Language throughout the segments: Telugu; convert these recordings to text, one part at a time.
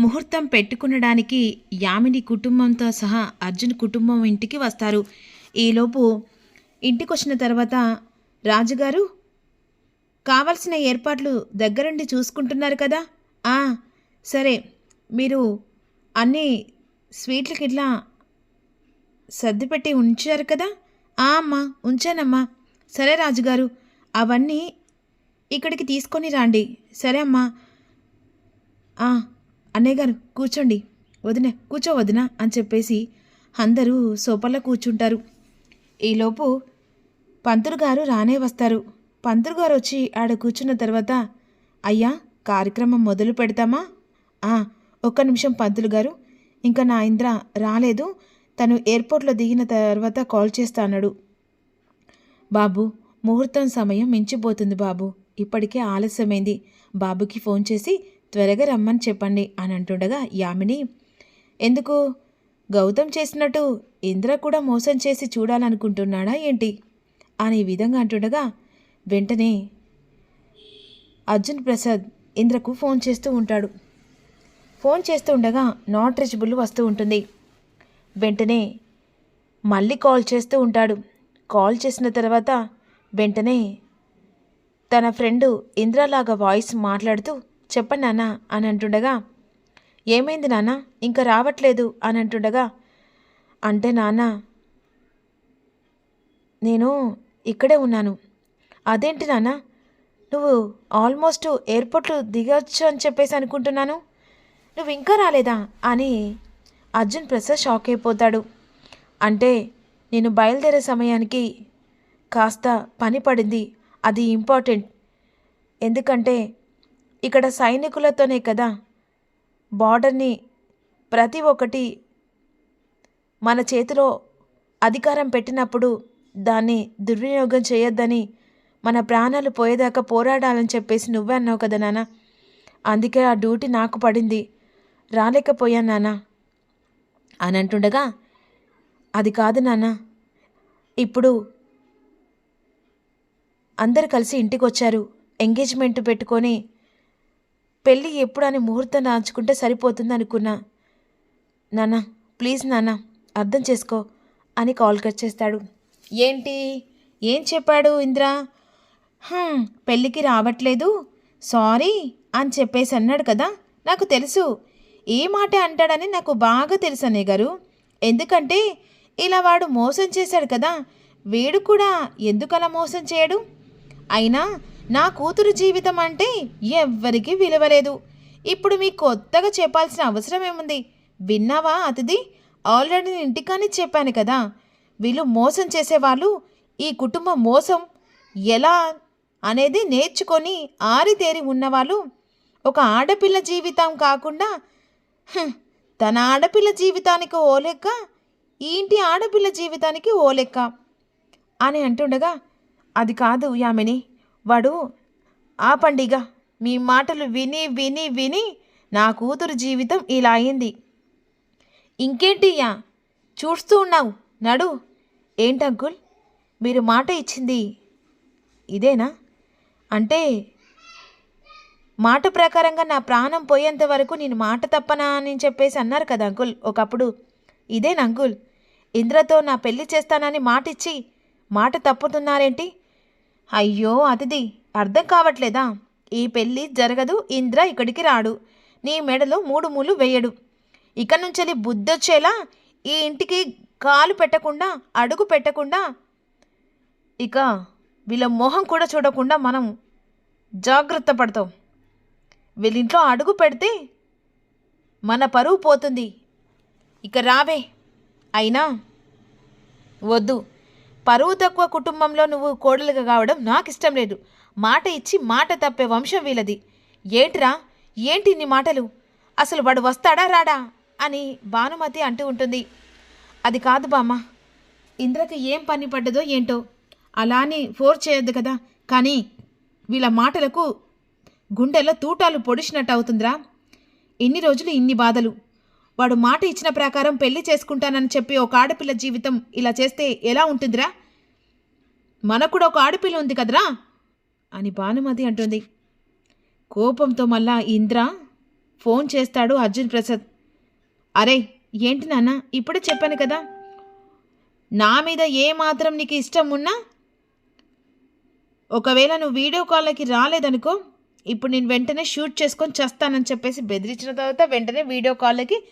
ముహూర్తం పెట్టుకునడానికి యామిని కుటుంబంతో సహా అర్జున్ కుటుంబం ఇంటికి వస్తారు. ఈలోపు ఇంటికొచ్చిన తర్వాత రాజుగారు కావలసిన ఏర్పాట్లు దగ్గరుండి చూసుకుంటున్నారు కదా? ఆ సరే మీరు అన్ని స్వీట్లకి ఇట్లా సర్దిపెట్టి ఉంచారు కదా? ఆ అమ్మా ఉంచానమ్మా. సరే రాజుగారు అవన్నీ ఇక్కడికి తీసుకొని రండి. సరే అమ్మా. ఆ, అన్నయ్య గారు కూర్చోండి. వదిన కూర్చో వదిన అని చెప్పేసి అందరూ సోఫాలో కూర్చుంటారు. ఈలోపు పంతులు గారు రానే వస్తారు. పంతులు గారు వచ్చి ఆడ కూర్చున్న తర్వాత అయ్యా కార్యక్రమం మొదలు పెడతామా? ఆ, ఒక్క నిమిషం పంతులు గారు. ఇంకా నా ఇంద్ర రాలేదు. తను ఎయిర్పోర్ట్లో దిగిన తర్వాత కాల్ చేస్తా అన్నాడు. బాబు ముహూర్తం సమయం మించిపోతుంది బాబు. ఇప్పటికే ఆలస్యమైంది. బాబుకి ఫోన్ చేసి త్వరగా రమ్మని చెప్పండి అని అంటుండగా యామిని ఎందుకు? గౌతమ్ చేసినట్టు ఇంద్ర కూడా మోసం చేసి చూడాలనుకుంటున్నాడా ఏంటి? అనే విధంగా అంటుండగా వెంటనే అర్జున్ ప్రసాద్ ఇంద్రకు ఫోన్ చేస్తూ ఉంటాడు. ఫోన్ చేస్తూ ఉండగా నాట్ రీచబుల్ వస్తూ ఉంటుంది. వెంటనే మళ్ళీ కాల్ చేస్తూ ఉంటాడు. కాల్ చేసిన తర్వాత వెంటనే తన ఫ్రెండు ఇంద్రలాగా వాయిస్ మాట్లాడుతూ చెప్పండి నాన్న అని అంటుండగా ఏమైంది నాన్న? ఇంకా రావట్లేదు అని అంటుండగా అంటే నాన్న నేను ఇక్కడే ఉన్నాను. అదేంటి నాన్న? నువ్వు ఆల్మోస్ట్ ఎయిర్పోర్ట్లో దిగొచ్చు అని చెప్పేసి అనుకుంటున్నాను. నువ్వు ఇంకా రాలేదా? అని అర్జున్ ప్రసాద్ షాక్ అయిపోతాడు. అంటే నేను బయలుదేరే సమయానికి కాస్త పని పడింది. అది ఇంపార్టెంట్. ఎందుకంటే ఇక్కడ సైనికులతోనే కదా. బార్డర్ని ప్రతి ఒక్కటి మన చేతిలో అధికారం పెట్టినప్పుడు దాన్ని దుర్వినియోగం చేయొద్దని మన ప్రాణాలు పోయేదాకా పోరాడాలని చెప్పేసి నువ్వే అన్నావు కదా నాన్న అందుకే ఆ డ్యూటీ నాకు పడింది. రాలేకపోయాను నాన్న అని అంటుండగా అది కాదు నాన్న ఇప్పుడు అందరు కలిసి ఇంటికి వచ్చారు ఎంగేజ్మెంట్ పెట్టుకొని పెళ్ళి ఎప్పుడని ముహూర్తం నాచుకుంటే సరిపోతుంది అనుకున్నా నాన్న ప్లీజ్ నాన్న అర్థం చేసుకో అని కాల్ కట్ చేస్తాడు. ఏంటి? ఏం చెప్పాడు ఇంద్ర? పెళ్ళికి రావట్లేదు. సారీ అని చెప్పేసి అన్నాడు కదా నాకు తెలుసు. ఏ మాట అంటాడని నాకు బాగా తెలుసు అన్నయ్య గారు. ఎందుకంటే ఇలా వాడు మోసం చేశాడు కదా వీడు కూడా ఎందుకలా మోసం చేయడు? అయినా నా కూతురు జీవితం అంటే ఎవ్వరికీ విలువలేదు. ఇప్పుడు మీకు కొత్తగా చెప్పాల్సిన అవసరం ఏముంది? విన్నావా అతిథి? ఆల్రెడీ ఇంటికాని చెప్పాను కదా. వీళ్ళు మోసం చేసేవాళ్ళు ఈ కుటుంబం మోసం. ఎలా అనేది నేర్చుకొని ఆరితేరి ఉన్నవాళ్ళు. ఒక ఆడపిల్ల జీవితం కాకుండా తన ఆడపిల్ల జీవితానికి ఓ లెక్క ఇంటి ఆడపిల్ల జీవితానికి ఓ లెక్క అని అంటుండగా అది కాదు యామిని. వాడు ఆ పండిగ మీ మాటలు విని విని విని నా కూతురు జీవితం ఇలా అయింది. ఇంకేంటియ్యా చూస్తూ ఉన్నావు. నడు. ఏంటి అంకుల్? మీరు మాట ఇచ్చింది ఇదేనా? అంటే మాట ప్రకారంగా నా ప్రాణం పోయేంత వరకు నేను మాట తప్పనా అని చెప్పేసి అన్నారు కదా అంకుల్. ఒకప్పుడు ఇదేనా అంకుల్? ఇంద్రతో నా పెళ్ళి చేస్తానని మాట ఇచ్చి మాట తప్పుతున్నారేంటి? అయ్యో అతిథి అర్థం కావట్లేదా? ఈ పెళ్ళి జరగదు ఇంద్ర ఇక్కడికి రాడు. నీ మెడలో మూడు మూలు వేయడు. ఇక నుంచి బుద్ధొచ్చేలా ఈ ఇంటికి కాలు పెట్టకుండా అడుగు పెట్టకుండా. ఇక వీళ్ళ మొహం కూడా చూడకుండా మనం జాగ్రత్త పడతాం. వీళ్ళింట్లో అడుగు పెడితే మన పరువు పోతుంది. ఇక రావే. అయినా వద్దు. పరువు తక్కువ కుటుంబంలో నువ్వు కోడలుగా కావడం నాకు ఇష్టం లేదు. మాట ఇచ్చి మాట తప్పే వంశం వీళ్ళది. ఏంట్రా? ఏంటి ఇన్ని మాటలు? అసలు వాడు వస్తాడా రాడా? అని భానుమతి అంటూ ఉంటుంది. అది కాదు బామ్మ. ఇంద్రకి ఏం పని పడ్డదో ఏంటో. అలా అని ఫోర్స్ చేయొద్దు కదా. కానీ వీళ్ళ మాటలకు గుండెలో తూటాలు పొడిచినట్టు అవుతుందిరా. ఇన్ని రోజులు ఇన్ని బాధలు. వాడు మాట ఇచ్చిన ప్రకారం పెళ్ళి చేసుకుంటానని చెప్పి ఒక ఆడపిల్ల జీవితం ఇలా చేస్తే ఎలా ఉంటుందిరా? మనకు కూడా ఒక ఆడపిల్ల ఉంది కదరా? అని భానుమతి అంటుంది. కోపంతో మళ్ళా ఇంద్ర ఫోన్ చేస్తాడు అర్జున్ ప్రసాద్. అరే ఏంటి నాన్న? ఇప్పుడే చెప్పాను కదా. నా మీద ఏ మాత్రం నీకు ఇష్టం ఉన్నా ఒకవేళ నువ్వు వీడియో కాల్కి రాలేదనుకో ఇప్పుడు నేను వెంటనే షూట్ చేసుకొని చేస్తానని చెప్పేసి బెదిరించిన తర్వాత వెంటనే వీడియో కాల్కి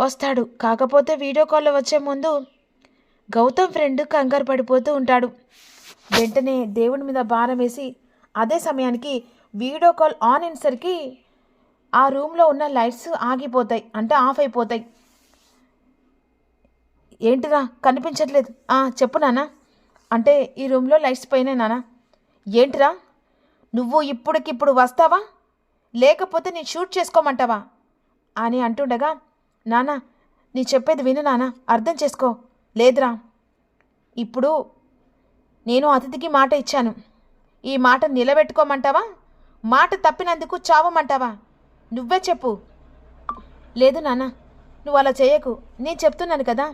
వస్తాడు. కాకపోతే వీడియో కాల్లో వచ్చే ముందు గౌతమ్ ఫ్రెండ్ కంగారు పడిపోతూ ఉంటాడు. వెంటనే దేవుడి మీద భారం వేసి అదే సమయానికి వీడియో కాల్ ఆన్ అయినసరికి ఆ రూమ్లో ఉన్న లైట్స్ ఆగిపోతాయి. అంటే ఆఫ్ అయిపోతాయి. ఏంటిరా? కనిపించట్లేదు. చెప్పు నానా అంటే ఈ రూమ్లో లైట్స్ పోయినాయి నాన్న. ఏంటిరా? నువ్వు ఇప్పటికిప్పుడు వస్తావా? లేకపోతే నేను షూట్ చేసుకోమంటావా? అని అంటుండగా నానా నీ చెప్పేది విను నాన్న అర్థం చేసుకో. లేదురా. ఇప్పుడు నేను అతిథికి మాట ఇచ్చాను. ఈ మాట నిలబెట్టుకోమంటావా? మాట తప్పినందుకు చావమంటావా? నువ్వే చెప్పు. లేదు నాన్న నువ్వు అలా చేయకు. నేను చెప్తున్నాను కదా.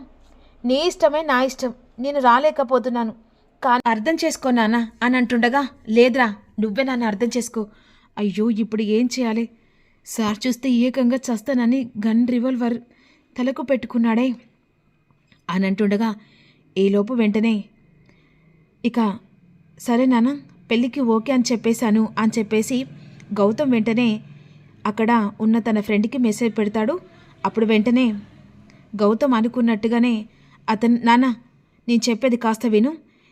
నీ ఇష్టమే నా ఇష్టం. నేను రాలేకపోతున్నాను. కానీ అర్థం చేసుకో నాన్న అని అంటుండగా లేదురా నువ్వే నన్ను అర్థం చేసుకో. అయ్యో ఇప్పుడు ఏం చేయాలి? సార్ చూస్తే ఏకంగా చస్తానని గన్ రివాల్వర్ తలకు పెట్టుకున్నాడే అని అంటుండగా ఈలోపు వెంటనే ఇక సరే నాన్న పెళ్ళికి ఓకే అని చెప్పేశాను అని చెప్పేసి గౌతమ్ వెంటనే అక్కడ ఉన్న తన ఫ్రెండ్కి మెసేజ్ పెడతాడు. అప్పుడు వెంటనే గౌతమ్ అనుకున్నట్టుగానే అతను నాన్న నేను చెప్పేది కాస్త విను.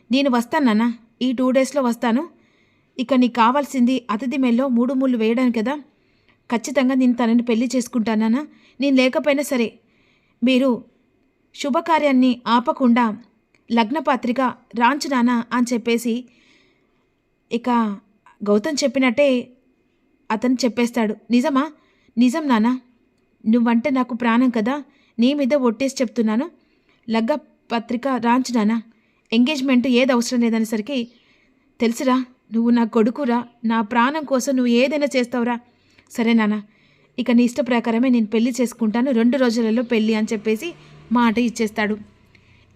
నేను వస్తాను నాన్న ఈ టూ డేస్లో వస్తాను. ఇక నీకు కావాల్సింది అతిథి మెల్లో మూడు ముళ్ళు వేయడానికి కదా. ఖచ్చితంగా నేను తనని పెళ్ళి చేసుకుంటానా నేను. లేకపోయినా సరే మీరు శుభకార్యాన్ని ఆపకుండా లగ్నపాత్రిక రాంచు నానా అని చెప్పేసి ఇక గౌతమ్ చెప్పినట్టే అతను చెప్పేస్తాడు. నిజమా? నిజం నానా. నువ్వంటే నాకు ప్రాణం కదా. నీ మీద ఒట్టేసి చెప్తున్నాను. లగ్గ పత్రిక రాంచు నానా ఎంగేజ్మెంట్ ఏది అవసరం లేదనేసరికి తెలుసురా నువ్వు నా కొడుకురా నా ప్రాణం కోసం నువ్వు ఏదైనా చేస్తావురా. సరే నాన్న ఇక నీ ఇష్ట ప్రకారమే నేను పెళ్ళి చేసుకుంటాను రెండు రోజులలో పెళ్ళి అని చెప్పేసి మాట ఇచ్చేస్తాడు.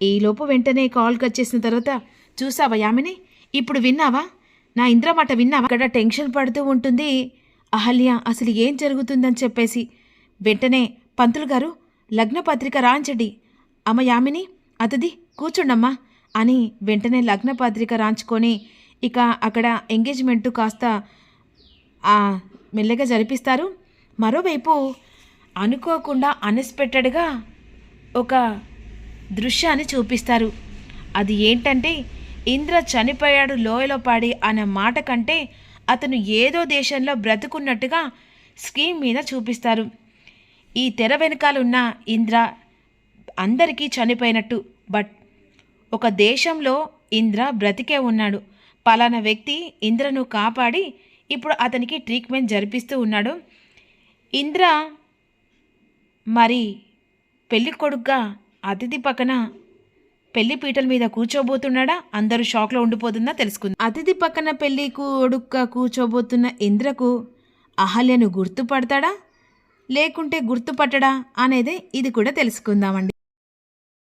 ఈలోపు వెంటనే కాల్ కట్ చేసిన తర్వాత చూసావా యామిని? ఇప్పుడు విన్నావా? నా ఇంద్ర మాట విన్నావా? అక్కడ టెన్షన్ పడుతూ ఉంటుంది అహల్య అసలు ఏం జరుగుతుందని చెప్పేసి. వెంటనే పంతులు గారు లగ్న పత్రిక రాంచండి. అమ్మ యామిని అతది కూర్చుండమ్మా అని వెంటనే లగ్న పత్రిక రాంచుకొని ఇక అక్కడ ఎంగేజ్మెంట్ కాస్త మెల్లగా జరిపిస్తారు. మరోవైపు అనుకోకుండా అన్ఎక్స్పెక్టెడ్గా ఒక దృశ్యాన్ని చూపిస్తారు. అది ఏంటంటే ఇంద్ర చనిపోయాడు లోయలో పాడి అనే మాట కంటే అతను ఏదో దేశంలో బ్రతుకున్నట్టుగా స్క్రీన్ మీద చూపిస్తారు. ఈ తెర వెనకాలన్న ఇంద్ర అందరికీ చనిపోయినట్టు. బట్ ఒక దేశంలో ఇంద్ర బ్రతికే ఉన్నాడు. పలానా వ్యక్తి ఇంద్రను కాపాడి ఇప్పుడు అతనికి ట్రీట్మెంట్ జరిపిస్తూ ఉన్నాడు. ఇంద్ర మరి పెళ్ళి కొడుగ్గా అతిథి పక్కన పెళ్ళి పీటల మీద కూర్చోబోతున్నాడా? అందరూ షాక్లో ఉండిపోతుందా తెలుసుకుందాం. అతిథి పక్కన పెళ్ళి కొడుగ్గా కూర్చోబోతున్న ఇంద్రకు అహల్యను గుర్తుపడతాడా? లేకుంటే గుర్తుపట్టడా అనేది ఇది కూడా తెలుసుకుందామండి.